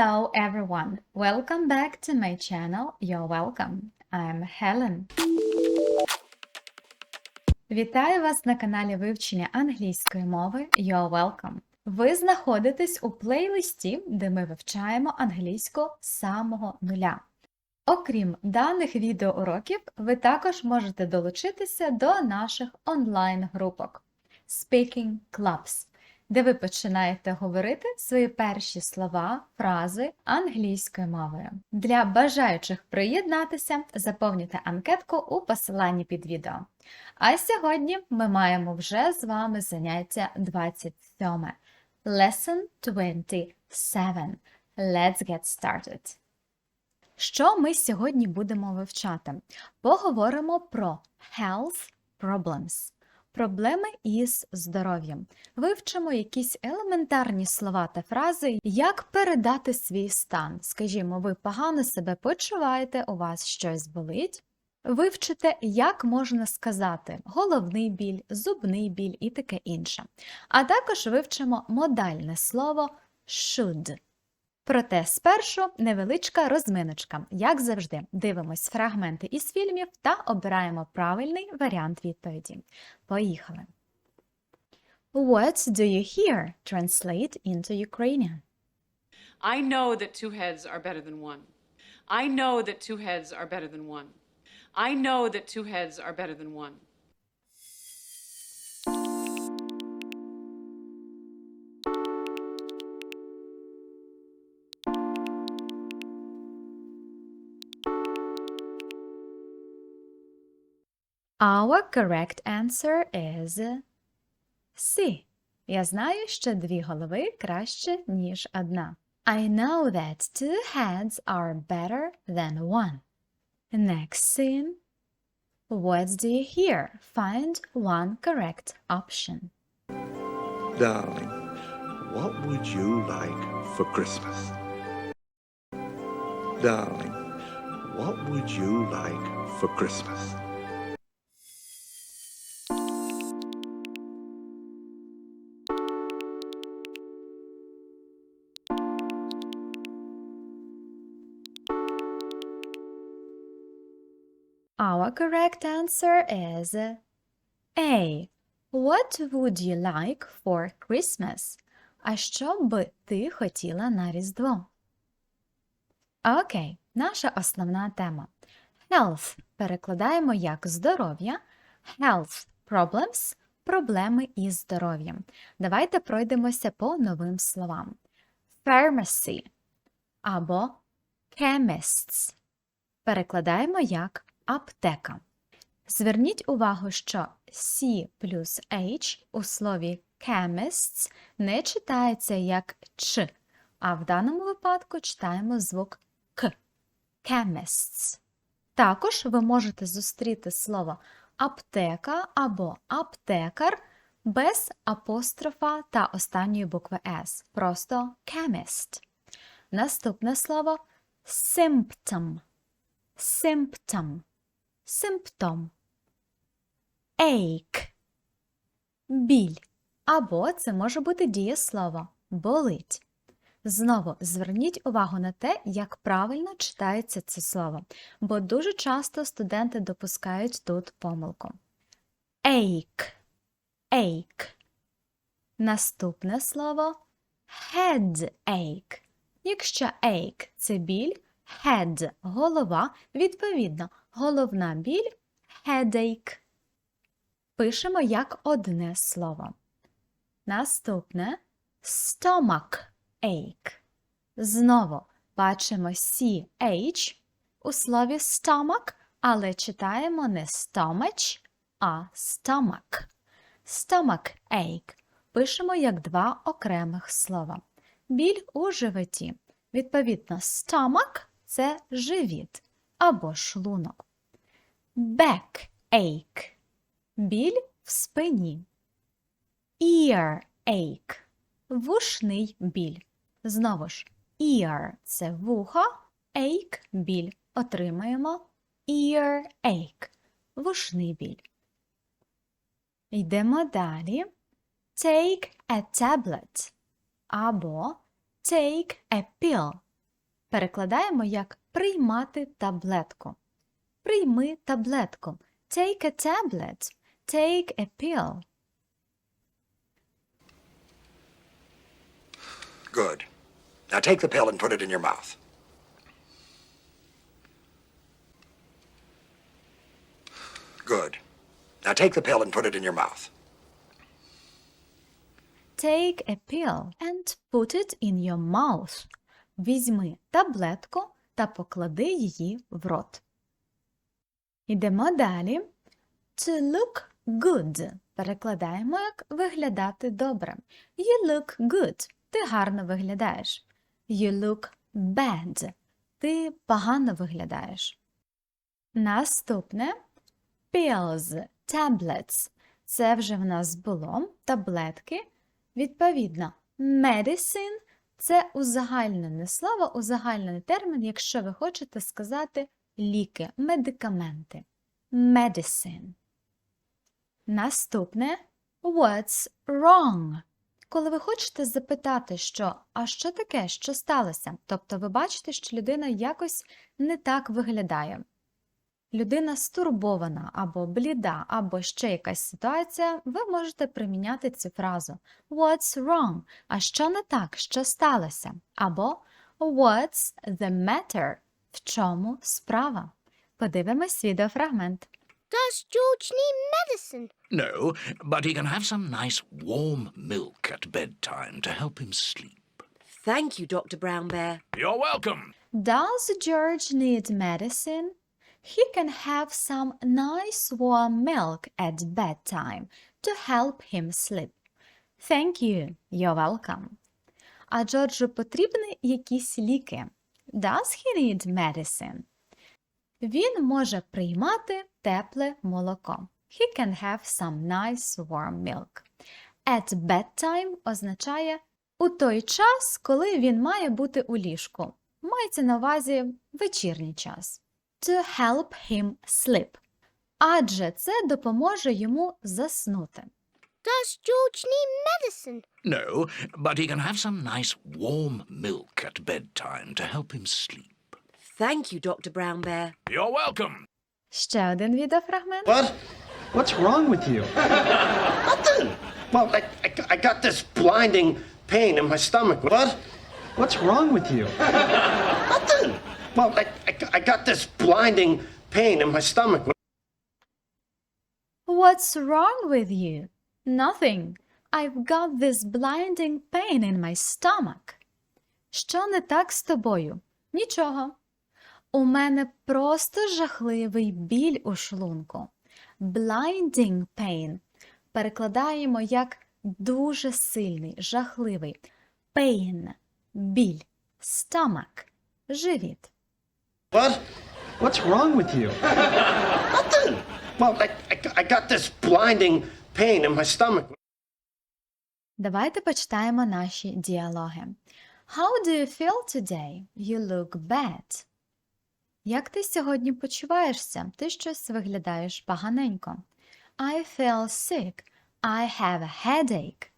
Hello everyone! Welcome back to my channel. You're welcome. I'm Helen. Вітаю вас на каналі вивчення англійської мови You're welcome. Ви знаходитесь у плейлисті, де ми вивчаємо англійську з самого нуля. Окрім даних відеоуроків, ви також можете долучитися до наших онлайн-групок Speaking Clubs, де ви починаєте говорити свої перші слова, фрази англійською мовою. Для бажаючих приєднатися, заповнюйте анкетку у посиланні під відео. А сьогодні ми маємо вже з вами заняття 27. Lesson 27. Let's get started. Що ми сьогодні будемо вивчати? Поговоримо про health problems. Проблеми із здоров'ям. Вивчимо якісь елементарні слова та фрази, як передати свій стан. Скажімо, ви погано себе почуваєте, у вас щось болить. Вивчите, як можна сказати головний біль, зубний біль і таке інше. А також вивчимо модальне слово should. Проте спершу невеличка розминочка. Як завжди, дивимось фрагменти із фільмів та обираємо правильний варіант відповіді. Поїхали! What do you hear? Translate into Ukrainian. I know that two heads are better than one. I know that two heads are better than one. I know that two heads are better than one. Our correct answer is C. Я знаю, що дві голови краще, ніж одна. I know that two heads are better than one. Next scene. What do you hear? Find one correct option. Darling, what would you like for Christmas? Darling, what would you like for Christmas? Our correct answer is A. What would you like for Christmas? А що би ти хотіла на Різдво? Окей, наша основна тема. Health перекладаємо як здоров'я, health problems проблеми із здоров'ям. Давайте пройдемося по новим словам. Pharmacy або chemists перекладаємо як аптека. Зверніть увагу, що C плюс H у слові chemists не читається як Ч, а в даному випадку читаємо звук К. Chemists. Також ви можете зустріти слово аптека або аптекар без апострофа та останньої букви S. Просто chemist. Наступне слово symptom. Symptom. Симптом. Ache. Біль. Або це може бути дієслово болить. Знову зверніть увагу на те, як правильно читається це слово, бо дуже часто студенти допускають тут помилку. Ache. Ache. Наступне слово headache. Якщо ache – це біль, head – голова, відповідно, головна біль headache. Пишемо як одне слово. Наступне stomach ache. Знову бачимо CH у слові stomach, але читаємо не stomach, а stomach. Stomach ache. Пишемо як два окремих слова. Біль у животі. Відповідно, stomach – це живіт або шлунок. Back ache. Біль в спині. Ear ache. Вушний біль. Знову ж, ear – це вухо, ache – біль. Отримаємо ear ache. Вушний біль. Йдемо далі. Take a tablet. Або take a pill. Перекладаємо як приймати таблетку. Прийми таблетку. Take a tablet. Take a pill. Good. Now take the pill and put it in your mouth. Good. Now take the pill and put it in your mouth. Take a pill and put it in your mouth. Візьми таблетку та поклади її в рот. Ідемо далі. To look good. Перекладаємо як виглядати добре. You look good. Ти гарно виглядаєш. You look bad. Ти погано виглядаєш. Наступне pills, tablets. Це вже в нас було таблетки. Відповідно, medicine – це узагальнене слово, узагальнений термін, якщо ви хочете сказати ліки, медикаменти. Medicine. Наступне what's wrong. Коли ви хочете запитати, що а що таке, що сталося? Тобто ви бачите, що людина якось не так виглядає. Людина стурбована або бліда, або ще якась ситуація, ви можете приміняти цю фразу What's wrong? А що не так? Що сталося? Або What's the matter? В чому справа? Подивимось відеофрагмент. Does George need medicine? No, but he can have some nice warm milk at bedtime to help him sleep. Thank you, Dr. Brown Bear. You're welcome. Does George need medicine? He can have some nice warm milk at bedtime to help him sleep. Thank you. You're welcome. А Джорджу потрібні якісь ліки. Does he need medicine? Він може приймати тепле молоко. He can have some nice warm milk. At bedtime означає у той час, коли він має бути у ліжку. Мається на увазі вечірній час. To help him sleep. Адже це допоможе йому заснути. Does George need medicine? No, but he can have some nice warm milk at bedtime to help him sleep. Thank you, Dr. Brown Bear. You're welcome. Ще один відеофрагмент. What? What's wrong with you? Nothing. Well, I, I, I got this blinding pain in my stomach. What? What's wrong with you? Nothing. Well, I, I, got this blinding pain in my stomach. What's wrong with you? Nothing. I've got this blinding pain in my stomach. Що не так з тобою? Нічого. У мене просто жахливий біль у шлунку. Blinding pain перекладаємо як дуже сильний, жахливий. Pain – біль. Stomach – живіт. What? What's wrong with you? Nothing. Well, I, I, I got this blinding pain in my stomach. Давайте почитаємо наші діалоги. How do you feel today? You look bad. Як ти сьогодні почуваєшся? Ти щось виглядаєш поганенько. I feel sick. I have a headache.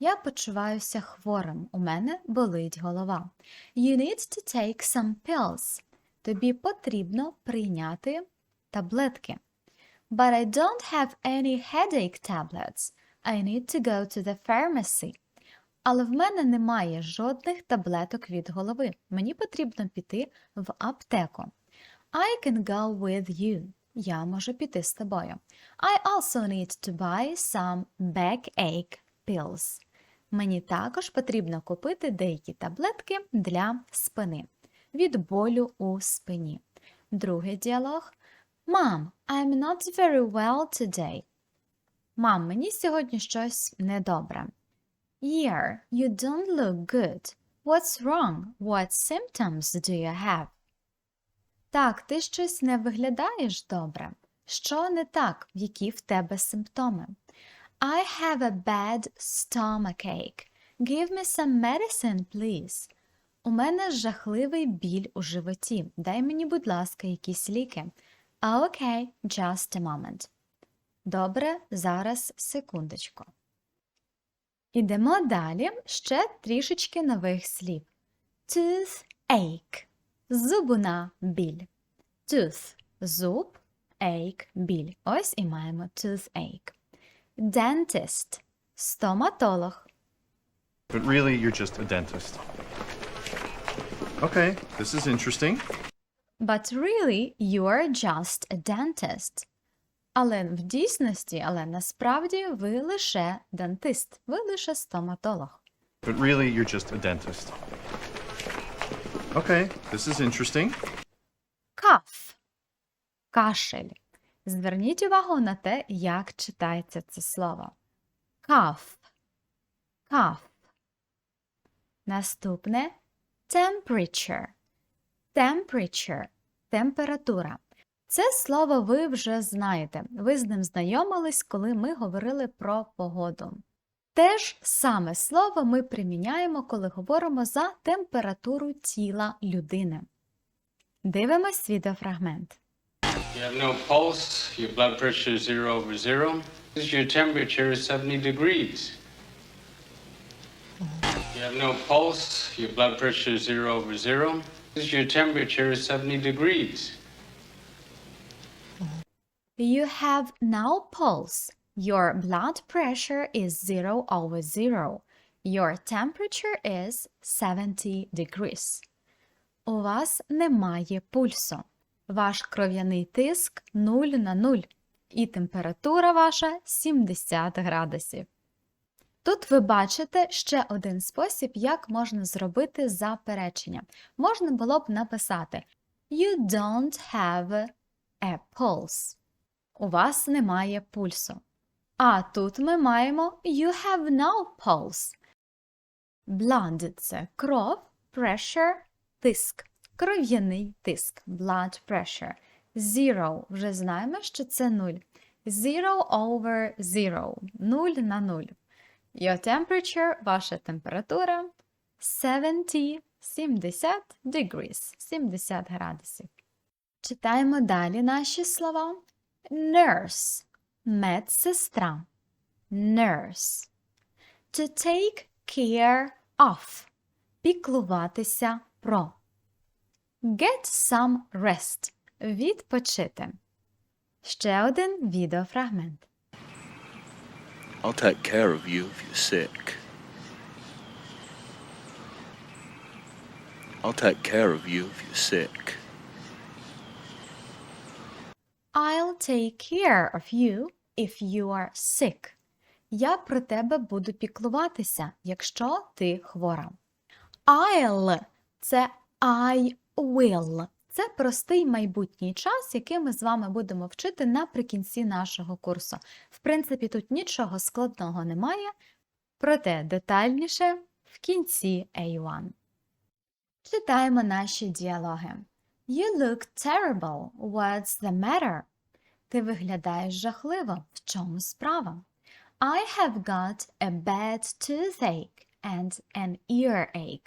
Я почуваюся хворим. У мене болить голова. You need to take some pills. Тобі потрібно прийняти таблетки. But I don't have any headache tablets. I need to go to the pharmacy. Але в мене немає жодних таблеток від голови. Мені потрібно піти в аптеку. I can go with you. Я можу піти з тобою. I also need to buy some backache pills. Мені також потрібно купити деякі таблетки для спини. Від болю у спині. Другий діалог. Mom, I'm not very well today. Мам, мені сьогодні щось недобре. Here, you don't look good. What's wrong? What symptoms do you have? Так, ти щось не виглядаєш добре. Що не так? Які в тебе симптоми? I have a bad stomachache. Give me some medicine, please. У мене жахливий біль у животі. Дай мені, будь ласка, якісь ліки. А Окей, just a moment. Добре, зараз секундочку. Ідемо далі. Ще трішечки нових слів. Toothache зубна біль. Tooth – зуб, ache – біль. Ось і маємо toothache. Dentist – стоматолог. But really, you're just a dentist. Okay, this is interesting. But really, you're just a dentist. Але в дійсності, але насправді ви лише дентист, ви лише стоматолог. But really, you're just a dentist. Okay, this is interesting. Cough – кашель. Зверніть увагу на те, як читається це слово. Cough. Cough. Наступне temperature. Temperature – температура. Це слово ви вже знаєте. Ви з ним знайомились, коли ми говорили про погоду. Те ж саме слово ми приміняємо, коли говоримо за температуру тіла людини. Дивимось відеофрагмент. You have no pulse, your blood pressure is zero over zero. Your temperature is 70 degrees. Have no pulse, your blood pressure is zero over zero. Your temperature is 70 degrees. You have no pulse. Your blood pressure is 0 over 0. Your temperature is 70 degrees. У вас немає пульсу. Ваш кров'яний тиск 0 на 0. І температура ваша 70 градусів. Тут ви бачите ще один спосіб, як можна зробити заперечення. Можна було б написати You don't have a pulse. У вас немає пульсу. А тут ми маємо You have no pulse. Blood – це кров, pressure – тиск, кров'яний тиск, blood pressure. Zero – вже знаємо, що це 0. Zero over zero – 0 на 0. Your temperature – ваша температура 70, 70 degrees, 70 градусів. Читаємо далі наші слова. Nurse – медсестра. Nurse. To take care of – піклуватися про. Get some rest – відпочити. Ще один відеофрагмент. I'll take care of you if you're sick. I'll take care of you if you're sick. I'll take care of you if you are sick. Я про тебе буду піклуватися, якщо ти хвора. I'll – це I will. Це простий майбутній час, який ми з вами будемо вчити наприкінці нашого курсу. В принципі, тут нічого складного немає, проте детальніше в кінці A1. Читаємо наші діалоги. You look terrible. What's the matter? Ти виглядаєш жахливо. В чому справа? I have got a bad toothache and an earache.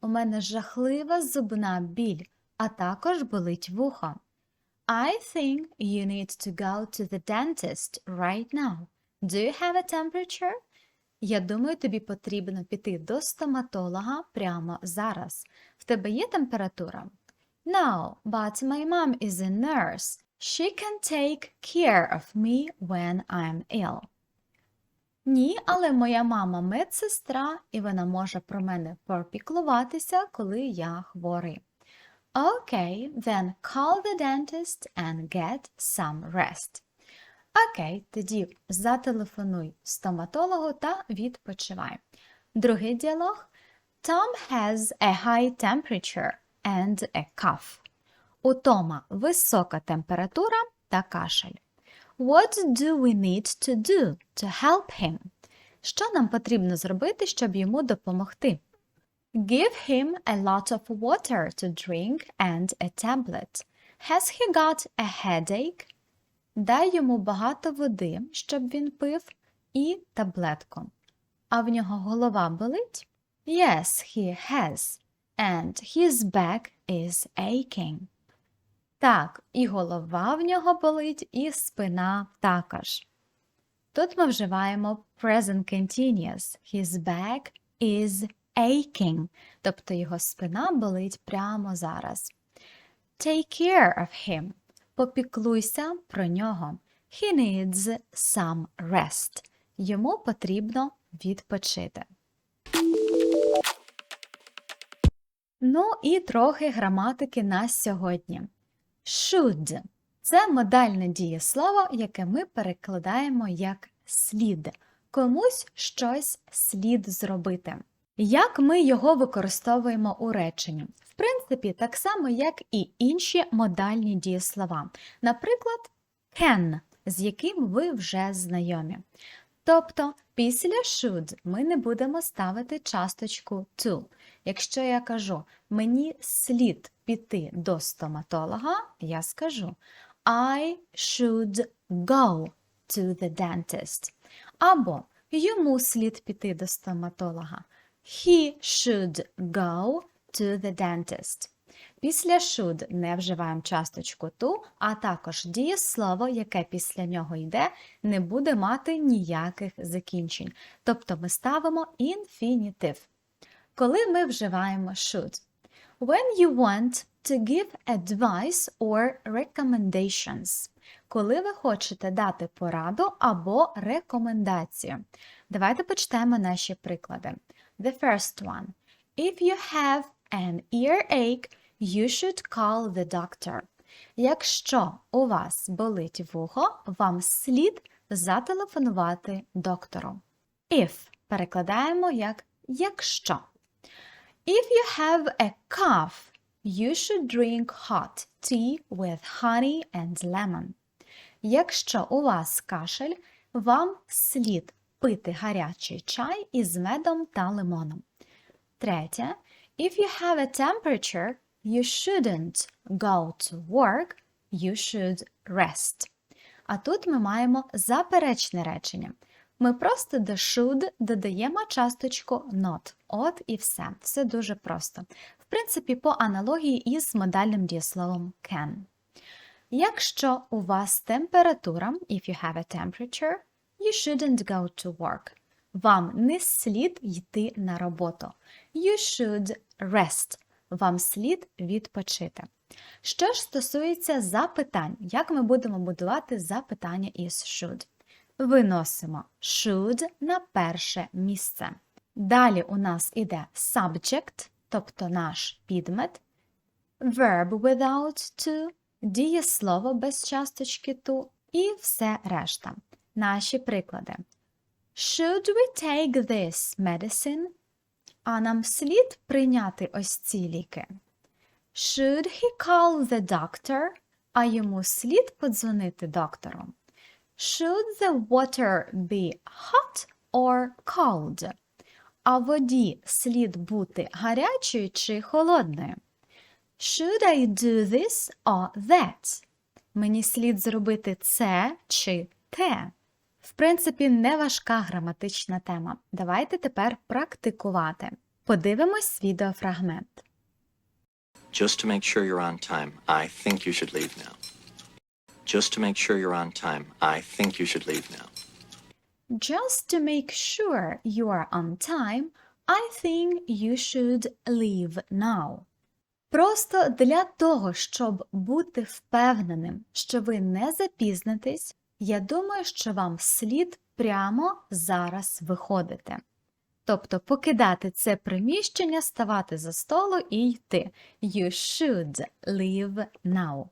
У мене жахлива зубна біль, а також болить вухо. I think you need to go to the dentist right now. Do you have a temperature? Я думаю, тобі потрібно піти до стоматолога прямо зараз. В тебе є температура? No, but my mom is a nurse. She can take care of me when I'm ill. Ні, але моя мама медсестра, і вона може про мене попіклуватися, коли я хворий. Okay, then call the dentist and get some rest. Окей, тоді зателефонуй стоматологу та відпочивай. Другий діалог. Tom has a high temperature and a cough. У Тома висока температура та кашель. What do we need to do to help him? Що нам потрібно зробити, щоб йому допомогти? Give him a lot of water to drink and a tablet. Has he got a headache? Дай йому багато води, щоб він пив, і таблетку. А в нього голова болить? Yes, he has. And his back is aching. Так, і голова в нього болить, і спина також. Тут ми вживаємо present continuous. His back is aching, тобто його спина болить прямо зараз. Take care of him. Попіклуйся про нього. He needs some rest. Йому потрібно відпочити. Ну і трохи граматики на сьогодні. Should – це модальне дієслово, яке ми перекладаємо як слід. Комусь щось слід зробити. Як ми його використовуємо у реченні? В принципі, так само, як і інші модальні дієслова. Наприклад, can, з яким ви вже знайомі. Тобто, після should ми не будемо ставити часточку to. Якщо я кажу, мені слід піти до стоматолога, я скажу I should go to the dentist. Або йому слід піти до стоматолога. He should go to the dentist. Після should не вживаємо часточку to, а також дієслово, яке після нього йде, не буде мати ніяких закінчень. Тобто ми ставимо інфінітив. Коли ми вживаємо should. When you want to give advice or recommendations. Коли ви хочете дати пораду або рекомендацію. Давайте почнемо наші приклади. The first one. If you have an earache, you should call the doctor. Якщо у вас болить вухо, вам слід зателефонувати доктору. If перекладаємо як якщо. If you have a cough, you should drink hot tea with honey and lemon. Якщо у вас кашель, вам слід пити гарячий чай із медом та лимоном. Третє. If you have a temperature, you shouldn't go to work, you should rest. А тут ми маємо заперечне речення. Ми просто до should додаємо часточку not. От і все. Все дуже просто. В принципі, по аналогії із модальним дієсловом can. Якщо у вас температура, if you have a temperature, you shouldn't go to work. Вам не слід йти на роботу. You should rest. Вам слід відпочити. Що ж стосується запитань, як ми будемо будувати запитання із should? Виносимо should на перше місце. Далі у нас іде subject, тобто наш підмет, verb without to, дієслово без часточки to і все решта. Наші приклади. Should we take this medicine? А нам слід прийняти ось ці ліки. Should he call the doctor? А йому слід подзвонити доктору. Should the water be hot or cold? А воді слід бути гарячою чи холодною? Should I do this or that? Мені слід зробити це чи те. В принципі, не важка граматична тема. Давайте тепер практикувати. Подивимось відеофрагмент. Just to make sure you're on time, I think you should leave now. Just to make sure you're on time, I think you should leave now. Just to make sure you are on time, I think you should leave now. Просто для того, щоб бути впевненим, що ви не запізнитесь, я думаю, що вам слід прямо зараз виходити. Тобто покидати це приміщення, ставати за столу і йти. You should leave now.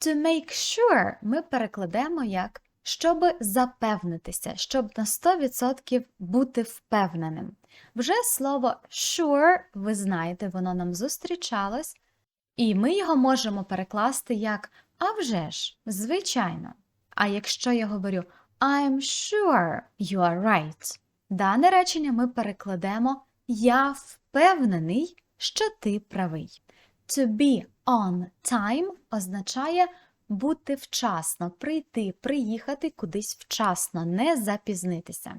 To make sure ми перекладемо як щоб запевнитися, щоб на 100% бути впевненим. Вже слово sure, ви знаєте, воно нам зустрічалось, і ми його можемо перекласти як а вже ж, звичайно. А якщо я говорю I'm sure you are right, дане речення ми перекладемо Я впевнений, що ти правий. To be on time означає бути вчасно, прийти, приїхати кудись вчасно, не запізнитися.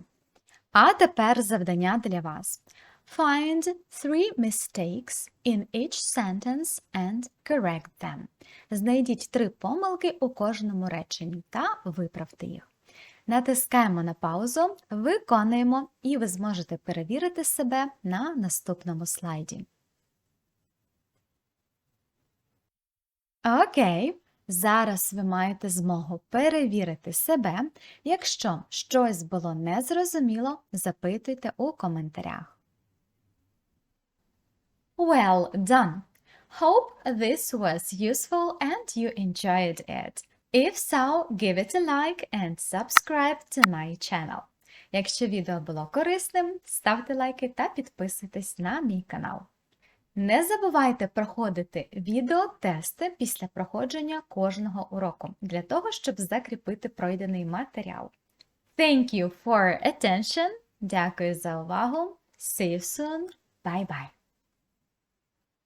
А тепер завдання для вас. Find three mistakes in each sentence and correct them. Знайдіть три помилки у кожному реченні та виправте їх. Натискаємо на паузу, виконуємо, і ви зможете перевірити себе на наступному слайді. Окей, зараз ви маєте змогу перевірити себе. Якщо щось було незрозуміло, запитуйте у коментарях. Well done! Hope this was useful and you enjoyed it. If so, give it a like and subscribe to my channel. Якщо відео було корисним, ставте лайки та підписуйтесь на мій канал. Не забувайте проходити відеотести після проходження кожного уроку для того, щоб закріпити пройдений матеріал. Thank you for attention. Дякую за увагу. See you soon. Bye bye.